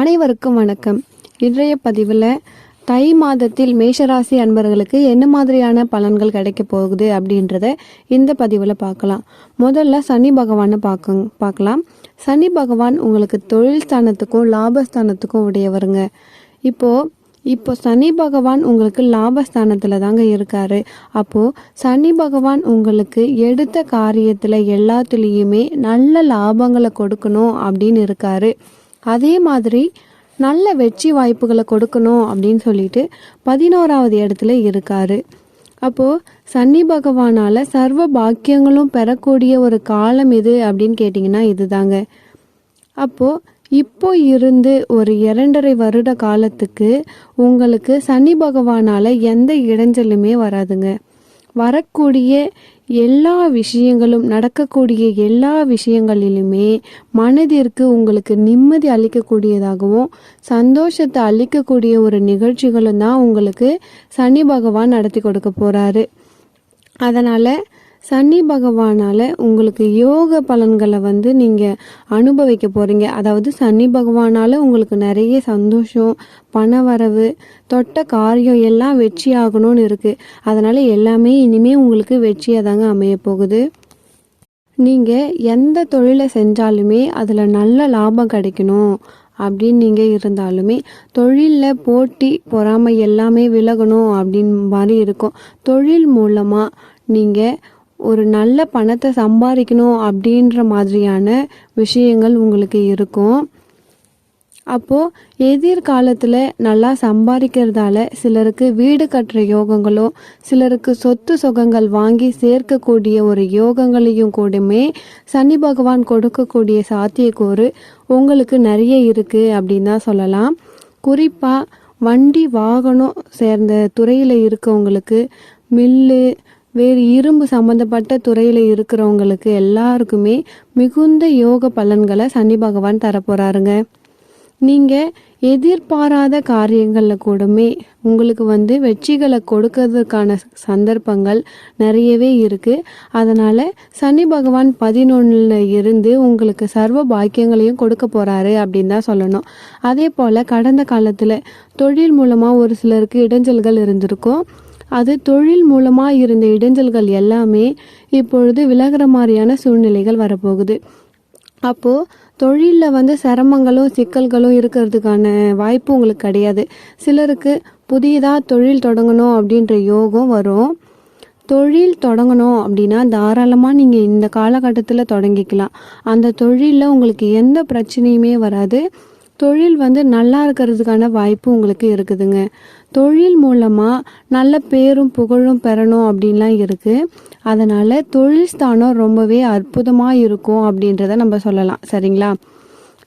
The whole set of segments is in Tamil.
அனைவருக்கும் வணக்கம். இன்றைய பதிவில் தை மாதத்தில் மேஷராசி அன்பர்களுக்கு என்ன மாதிரியான பலன்கள் கிடைக்க போகுது அப்படின்றத இந்த பதிவில் பார்க்கலாம். முதல்ல சனி பகவானை பார்க்க பார்க்கலாம். சனி பகவான் உங்களுக்கு தொழில் ஸ்தானத்துக்கும் லாபஸ்தானத்துக்கும் உடையவருங்க. இப்போது இப்போ சனி பகவான் உங்களுக்கு லாபஸ்தானத்தில் தாங்க இருக்காரு. அப்போது சனி பகவான் உங்களுக்கு எடுத்த காரியத்தில் எல்லாத்துலேயுமே நல்ல லாபங்களை கொடுக்கணும் அப்படின்னு இருக்காரு. அதே மாதிரி நல்ல வெற்றி வாய்ப்புகளை கொடுக்கணும் அப்படின்னு சொல்லிட்டு பதினோராவது இடத்துல இருக்காரு. அப்போது சனி பகவானால் சர்வ பாக்கியங்களும் பெறக்கூடிய ஒரு காலம் எது அப்படின்னு கேட்டிங்கன்னா இதுதாங்க. அப்போது இப்போ இருந்து ஒரு இரண்டரை வருட காலத்துக்கு உங்களுக்கு சனி பகவானால் எந்த இடைஞ்சலுமே வராதுங்க. வரக்கூடிய எல்லா விஷயங்களும் நடக்கக்கூடிய எல்லா விஷயங்களிலுமே மனதிற்கு உங்களுக்கு நிம்மதி அளிக்கக்கூடியதாகவும் சந்தோஷத்தை அளிக்கக்கூடிய ஒரு நிகழ்ச்சிகளும் தான் உங்களுக்கு சனி பகவான் நடத்தி கொடுக்க போகிறாரு அதனால் சனி பகவானால் உங்களுக்கு யோக பலன்களை வந்து நீங்கள் அனுபவிக்க போகிறீங்க அதாவது சனி பகவானால் உங்களுக்கு நிறைய சந்தோஷம் பணவரவு தொட்ட காரியம் எல்லாம் வெற்றி ஆகணும்னு இருக்குது அதனால் எல்லாமே இனிமேல் உங்களுக்கு வெற்றியாக தாங்க அமைய போகுது. நீங்கள் எந்த தொழிலை செஞ்சாலுமே அதில் நல்ல லாபம் கிடைக்கணும் அப்படின்னு நீங்கள் இருந்தாலுமே தொழிலில் போட்டி பொறாமை எல்லாமே விலகணும் அப்படின்னு மாதிரி இருக்கும். தொழில் மூலமாக நீங்கள் ஒரு நல்ல பணத்தை சம்பாதிக்கணும் அப்படின்ற மாதிரியான விஷயங்கள் உங்களுக்கு இருக்கும். அப்போது எதிர்காலத்தில் நல்லா சம்பாதிக்கிறதால சிலருக்கு வீடு கட்டுற யோகங்களோ சிலருக்கு சொத்து சுகங்கள் வாங்கி சேர்க்கக்கூடிய ஒரு யோகங்களையும் கூடமே சனி பகவான் கொடுக்கக்கூடிய சாத்தியக்கூறு உங்களுக்கு நிறைய இருக்குது அப்படின்னு தான் சொல்லலாம். குறிப்பாக வண்டி வாகனம் சேர்ந்த துறையில் இருக்கவங்களுக்கு மில்லு வேறு இரும்பு சம்மந்தப்பட்ட துறையில் இருக்கிறவங்களுக்கு எல்லாருக்குமே மிகுந்த யோக பலன்களை சனி பகவான் தரப்போகிறாருங்க நீங்கள் எதிர்பாராத காரியங்களில் கூடமே உங்களுக்கு வந்து வெற்றிகளை கொடுக்கறதுக்கான சந்தர்ப்பங்கள் நிறையவே இருக்குது அதனால் சனி பகவான் பதினொன்றில் இருந்து உங்களுக்கு சர்வ பாக்கியங்களையும் கொடுக்க போகிறாரு அப்படின்னு தான் சொல்லணும். அதே போல் கடந்த காலத்தில் தொழில் மூலமாக ஒரு சிலருக்கு இடைஞ்சல்கள் இருந்திருக்கும். அது தொழில் மூலமாக இருந்த இடைஞ்சல்கள் எல்லாமே இப்பொழுது விலகிற மாதிரியான சூழ்நிலைகள் வரப்போகுது. அப்போது தொழிலில் வந்து சிரமங்களும் சிக்கல்களும் இருக்கிறதுக்கான வாய்ப்பு உங்களுக்கு கிடையாது. சிலருக்கு புதியதாக தொழில் தொடங்கணும் அப்படின்ற யோகம் வரும். தொழில் தொடங்கணும் அப்படின்னா தாராளமாக நீங்கள் இந்த காலகட்டத்தில் தொடங்கிக்கலாம். அந்த தொழிலில் உங்களுக்கு எந்த பிரச்சனையுமே வராது. தொழில் வந்து நல்லா இருக்கிறதுக்கான வாய்ப்பு உங்களுக்கு இருக்குதுங்க. தொழில் மூலமாக நல்ல பேரும் புகழும் பெறணும் அப்படின்லாம் இருக்குது அதனால் தொழில் ஸ்தானம் ரொம்பவே அற்புதமாக இருக்கும் அப்படின்றத நம்ம சொல்லலாம். சரிங்களா?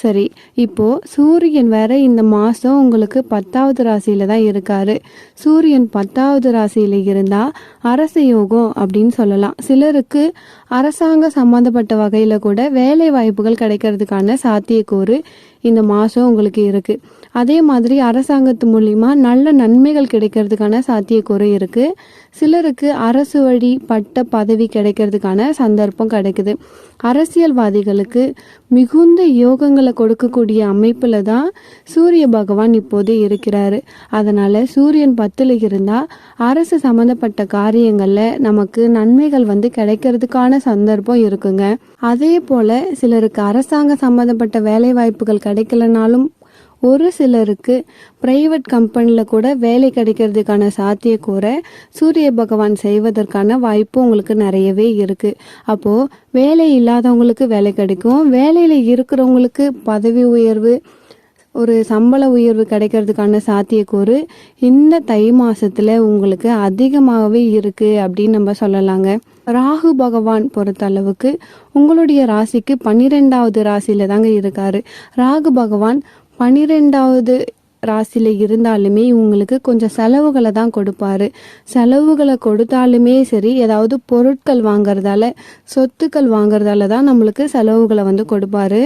சரி இப்போது சூரியன் வேற இந்த மாதம் உங்களுக்கு பத்தாவது ராசியில் தான் இருக்காரு. சூரியன் பத்தாவது ராசியில் இருந்தால் அரச யோகம் அப்படின்னு சொல்லலாம். சிலருக்கு அரசாங்க சம்மந்தப்பட்ட வகையில் கூட வேலை வாய்ப்புகள் கிடைக்கிறதுக்கான சாத்தியக்கூறு இந்த மாதம் உங்களுக்கு இருக்குது அதே மாதிரி அரசாங்கத்து மூலிமா நல்ல நன்மைகள் கிடைக்கிறதுக்கான சாத்தியக்கூறு இருக்குது சிலருக்கு அரசு வழி பட்ட பதவி கிடைக்கிறதுக்கான சந்தர்ப்பம் கிடைக்குது. அரசியல்வாதிகளுக்கு மிகுந்த யோகங்களை கொடுக்கக்கூடிய அமைப்பில் தான் சூரிய பகவான் இப்போது இருக்கிறாரு. அதனால் சூரியன் பத்தில் இருந்தால் அரசு சம்மந்தப்பட்ட காரியங்களில் நமக்கு நன்மைகள் வந்து கிடைக்கிறதுக்கான சந்தர்ப்பம் இருக்குங்க. அதே போல் சிலருக்கு அரசாங்க சம்மந்தப்பட்ட வேலை வாய்ப்புகள் கிடைக்கலனாலும் ஒரு சிலருக்கு பிரைவேட் கம்பெனியில் கூட வேலை கிடைக்கிறதுக்கான சாத்தியக்கூறை சூரிய பகவான் செய்வதற்கான வாய்ப்பு உங்களுக்கு நிறையவே இருக்குது அப்போது வேலை இல்லாதவங்களுக்கு வேலை கிடைக்கும். வேலையில் இருக்கிறவங்களுக்கு பதவி உயர்வு ஒரு சம்பள உயர்வு கிடைக்கிறதுக்கான சாத்தியக்கூறு இந்த தை மாதத்தில் உங்களுக்கு அதிகமாகவே இருக்குது அப்படின்னு நம்ம சொல்லலாங்க. ராகு பகவான் பொறுத்தளவுக்கு உங்களுடைய ராசிக்கு பன்னிரெண்டாவது ராசியில தாங்க இருக்காரு. ராகு பகவான் பன்னிரெண்டாவது ராசியில் இருந்தாலுமே இவங்களுக்கு கொஞ்சம் செலவுகளை தான் கொடுப்பாரு. செலவுகளை கொடுத்தாலுமே சரி ஏதாவது பொருட்கள் வாங்குறதால சொத்துக்கள் வாங்குறதால தான் நம்மளுக்கு செலவுகளை வந்து கொடுப்பாரு.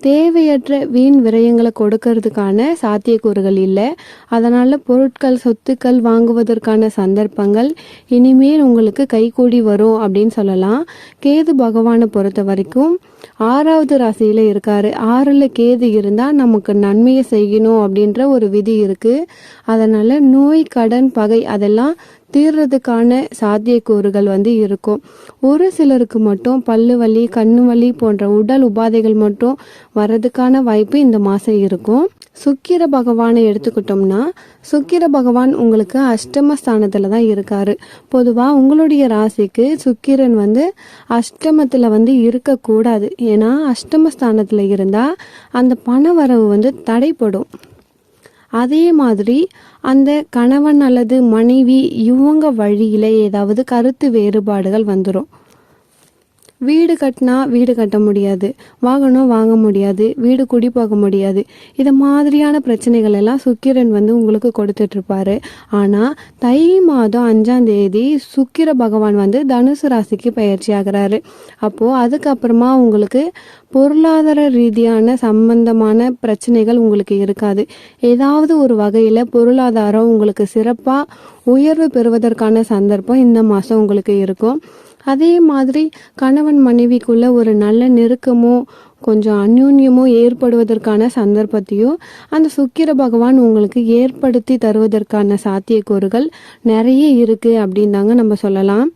தேவையற்ற வீண் விரயங்களை கொடுக்கறதுக்கான சாத்தியக்கூறுகள் இல்லை. அதனால் பொருட்கள் சொத்துக்கள் வாங்குவதற்கான சந்தர்ப்பங்கள் இனிமேல் உங்களுக்கு கைகூடி வரும் அப்படின்னு சொல்லலாம். கேது பகவானை பொறுத்த வரைக்கும் ஆறாவது ராசியில் இருக்கார். ஆறில் கேது இருந்தால் நமக்கு நன்மையை செய்யணும் அப்படின்ற ஒரு விதி இருக்குது அதனால் நோய் கடன் பகை அதெல்லாம் தீர்றதுக்கான சாத்தியக்கூறுகள் வந்து இருக்கும். ஒரு சிலருக்கு மட்டும் பல்லு வலி கண்ணு வலி போன்ற உடல் உபாதைகள் மட்டும் வர்றதுக்கான வாய்ப்பு இந்த மாதம் இருக்கும். சுக்கிர பகவானை எடுத்துக்கிட்டோம்னா சுக்கிர பகவான் உங்களுக்கு அஷ்டம ஸ்தானத்தில் தான் இருக்காரு. பொதுவாக உங்களுடைய ராசிக்கு சுக்கிரன் வந்து அஷ்டமத்தில் வந்து இருக்கக்கூடாது. ஏன்னா அஷ்டம ஸ்தானத்தில் இருந்தால் அந்த பண வரவு வந்து தடைப்படும். அதே மாதிரி அந்த கணவன் அல்லது மனைவி இவங்க வழியில் ஏதாவது கருத்து வேறுபாடுகள் வந்துடும் வீடு கட்டினா வீடு கட்ட முடியாது. வாகனம் வாங்க முடியாது. வீடு குடி போக முடியாது. இது மாதிரியான பிரச்சனைகள் எல்லாம் சுக்கிரன் வந்து உங்களுக்கு கொடுத்துட்ருப்பாரு. ஆனால் தை மாதம் அஞ்சாம் தேதி சுக்கிர பகவான் வந்து தனுசு ராசிக்கு பயிற்சி ஆகிறாரு. அப்போது அதுக்கப்புறமா உங்களுக்கு பொருளாதார ரீதியான சம்பந்தமான பிரச்சனைகள் உங்களுக்கு இருக்காது. ஏதாவது ஒரு வகையில் பொருளாதாரம் உங்களுக்கு சிறப்பாக உயர்வு பெறுவதற்கான சந்தர்ப்பம் இந்த மாதம் உங்களுக்கு இருக்கும். அதே மாதிரி கணவன் மனைவிக்குள்ள ஒரு நல்ல நெருக்கமோ கொஞ்சம் அந்யோன்யமோ ஏற்படுவதற்கான சந்தர்ப்பத்தையும் அந்த சுக்கிர பகவான் உங்களுக்கு ஏற்படுத்தி தருவதற்கான சாத்தியக்கூறுகள் நிறைய இருக்குது அப்படின்னு தாங்க நம்ம சொல்லலாம்.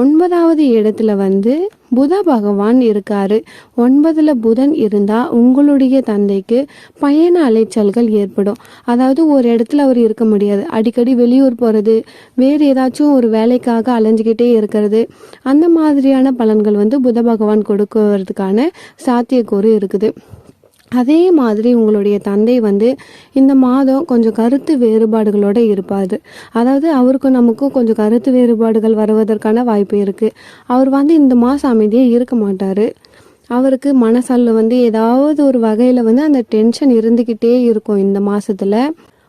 ஒன்பதாவது இடத்துல வந்து புத பகவான் இருக்காரு. ஒன்பதுல புதன் இருந்தா உங்களுடைய தந்தைக்கு பயண அலைச்சல்கள் ஏற்படும். அதாவது ஒரு இடத்துல அவர் இருக்க முடியாது. அடிக்கடி வெளியூர் போறது வேறு ஏதாச்சும் ஒரு வேலைக்காக அலைஞ்சுக்கிட்டே இருக்கிறது. அந்த மாதிரியான பலன்கள் வந்து புத பகவான் கொடுக்கறதுக்கான சாத்தியக்கூறு இருக்குது. அதே மாதிரி உங்களுடைய தந்தை வந்து இந்த மாதம் கொஞ்சம் கருத்து வேறுபாடுகளோடு இருப்பார். அதாவது அவருக்கும் நமக்கும் கொஞ்சம் கருத்து வேறுபாடுகள் வருவதற்கான வாய்ப்பு இருக்குது அவர் வந்து இந்த மாதம் அமைதியாக இருக்க மாட்டார். அவருக்கு மனசல்ல வந்து ஏதாவது ஒரு வகையில் வந்து அந்த டென்ஷன் இருந்துக்கிட்டே இருக்கும் இந்த மாதத்தில்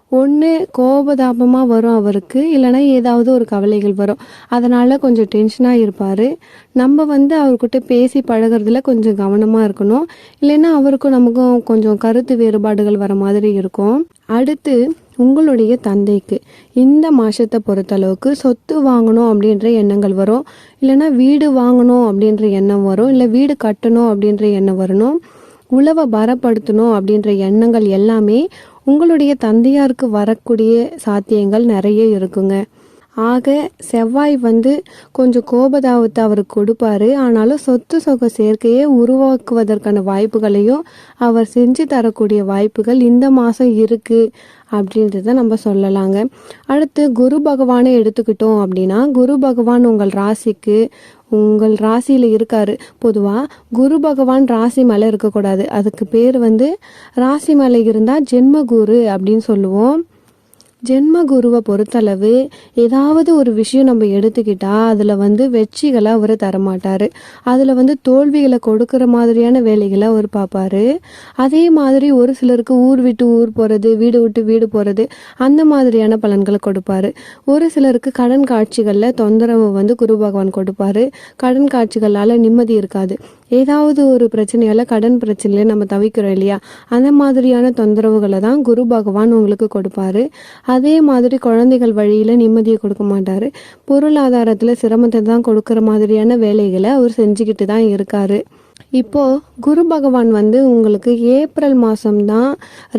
ஒன்று கோபதாபமாக வரும் அவருக்கு இல்லைன்னா ஏதாவது ஒரு கவலைகள் வரும். அதனால் கொஞ்சம் டென்ஷனாக இருப்பார். நம்ம வந்து அவர்கிட்ட பேசி பழகிறதுல கொஞ்சம் கவனமாக இருக்கணும். இல்லைன்னா அவருக்கும் நமக்கும் கொஞ்சம் கருத்து வேறுபாடுகள் வர மாதிரி இருக்கும். அடுத்து உங்களுடைய தந்தைக்கு. இந்த மாதத்தை பொறுத்தளவுக்கு சொத்து வாங்கணும் அப்படின்ற எண்ணங்கள் வரும். இல்லைன்னா வீடு வாங்கணும் அப்படின்ற எண்ணம் வரும். இல்லை வீடு கட்டணும் அப்படின்ற எண்ணம் வரணும். உழவை பலப்படுத்தணும் அப்படின்ற எண்ணங்கள் எல்லாமே உங்களுடைய தந்தையாருக்கு வரக்கூடிய சாத்தியங்கள் நிறைய இருக்குங்க. ஆக செவ்வாய் வந்து கொஞ்சம் கோபதாபத்தை அவருக்கு கொடுப்பாரு. ஆனாலும் சொத்து சொக சேர்க்கையை உருவாக்குவதற்கான வாய்ப்புகளையும் அவர் செஞ்சு தரக்கூடிய வாய்ப்புகள் இந்த மாதம் இருக்குது அப்படின்றத நம்ம சொல்லலாங்க. அடுத்து குரு பகவானை எடுத்துக்கிட்டோம் அப்படின்னா குரு பகவான் உங்கள் ராசிக்கு உங்கள் ராசியில் இருக்காரு. பொதுவாக குரு பகவான் ராசி மலை இருக்கக்கூடாது. அதுக்கு பேர் வந்து ராசி மலை இருந்தால் ஜென்மகுரு அப்படின்னு சொல்லுவோம். ஜென்ம குருவை பொறுத்தளவு ஏதாவது ஒரு விஷயம் நம்ம எடுத்துக்கிட்டா அதில் வந்து வெற்றிகளை அவர் தரமாட்டார். அதில் வந்து தோல்விகளை கொடுக்குற மாதிரியான வேலைகளை அவர் பார்ப்பாரு. அதே மாதிரி ஒரு சிலருக்கு ஊர் விட்டு ஊர் போகிறது வீடு விட்டு வீடு போகிறது அந்த மாதிரியான பலன்களை கொடுப்பாரு. ஒரு சிலருக்கு கடன் காட்சிகளில் தொந்தரவு வந்து குரு பகவான் கொடுப்பார். கடன் காட்சிகளால் நிம்மதி இருக்காது. ஏதாவது ஒரு பிரச்சனையால் கடன் பிரச்சனையில நம்ம தவிக்கிறோம் இல்லையா? அந்த மாதிரியான தொந்தரவுகளை தான் குரு பகவான் உங்களுக்கு கொடுப்பாரு. அதே மாதிரி குழந்தைகள் வழியில் நிம்மதியை கொடுக்க மாட்டார். பொருளாதாரத்தில் சிரமத்தை தான் கொடுக்குற மாதிரியான வேலைகளை அவர் செஞ்சுக்கிட்டு தான் இருக்காரு. இப்போ குரு பகவான் வந்து உங்களுக்கு ஏப்ரல் மாதம்தான்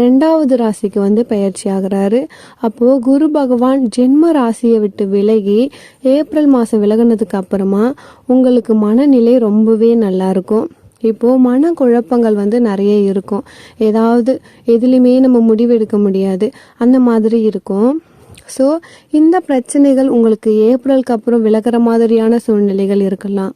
ரெண்டாவது ராசிக்கு வந்து பயிற்சி ஆகிறாரு. அப்போது குரு பகவான் ஜென்ம ராசியை விட்டு விலகி ஏப்ரல் மாதம் விலகினதுக்கு அப்புறமா உங்களுக்கு மனநிலை ரொம்பவே நல்லா இருக்கும். இப்போது மன குழப்பங்கள் வந்து நிறைய இருக்கும். ஏதாவது எதுலேயுமே நம்ம முடிவெடுக்க முடியாது. அந்த மாதிரி இருக்கும். ஸோ இந்த பிரச்சனைகள் உங்களுக்கு ஏப்ரலுக்கு அப்புறம் விலகிற மாதிரியான சூழ்நிலைகள் இருக்கலாம்.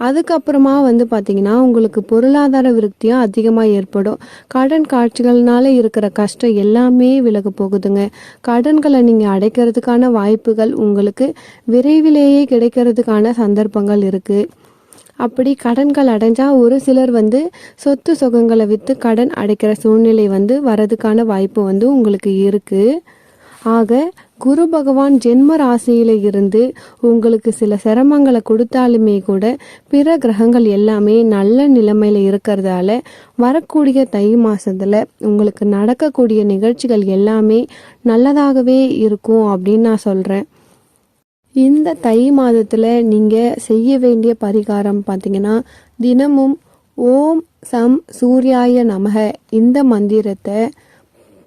அதுக்கப்புறமா வந்து பார்த்தீங்கன்னா உங்களுக்கு பொருளாதார விருத்தியும் அதிகமாக ஏற்படும். கடன் காட்சிகள்னால இருக்கிற கஷ்டம் எல்லாமே விலக போகுதுங்க. கடன்களை நீங்கள் அடைக்கிறதுக்கான வாய்ப்புகள் உங்களுக்கு விரைவிலேயே கிடைக்கிறதுக்கான சந்தர்ப்பங்கள் இருக்குது அப்படி கடன்கள் அடைஞ்சால் ஒரு சிலர் வந்து சொத்து சுகங்களை விற்று கடன் அடைக்கிற சூழ்நிலை வந்து வரதுக்கான வாய்ப்பு வந்து உங்களுக்கு இருக்குது ஆக குரு பகவான் ஜென்ம ராசியில இருந்து உங்களுக்கு சில சிரமங்களை கொடுத்தாலுமே கூட பிற கிரகங்கள் எல்லாமே நல்ல நிலைமையில இருக்கிறதால வரக்கூடிய தை மாசத்துல உங்களுக்கு நடக்கக்கூடிய நிகழ்ச்சிகள் எல்லாமே நல்லதாகவே இருக்கும் அப்படின்னு நான் சொல்றேன். இந்த தை மாதத்தில் நீங்கள் செய்ய வேண்டிய பரிகாரம் பார்த்தீங்கன்னா தினமும் ஓம் சம் சூர்யாய நமக இந்த மந்திரத்தை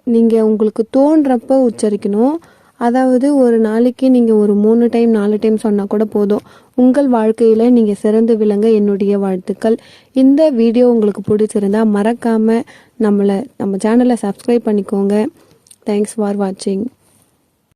நீங்கள் உங்களுக்கு தோன்றப்ப உச்சரிக்கணும். அதாவது ஒரு நாளைக்கு நீங்கள் ஒரு மூணு டைம் நாலு டைம் சொன்னால் கூட போதும். உங்கள் வாழ்க்கையில் நீங்கள் சிறந்து விளங்க என்னுடைய வாழ்த்துக்கள். இந்த வீடியோ உங்களுக்கு பிடிச்சிருந்தா மறக்காமல் நம்மளை நம்ம சேனலை சப்ஸ்கிரைப் பண்ணிக்கோங்க. தேங்க்ஸ் ஃபார் வாட்சிங்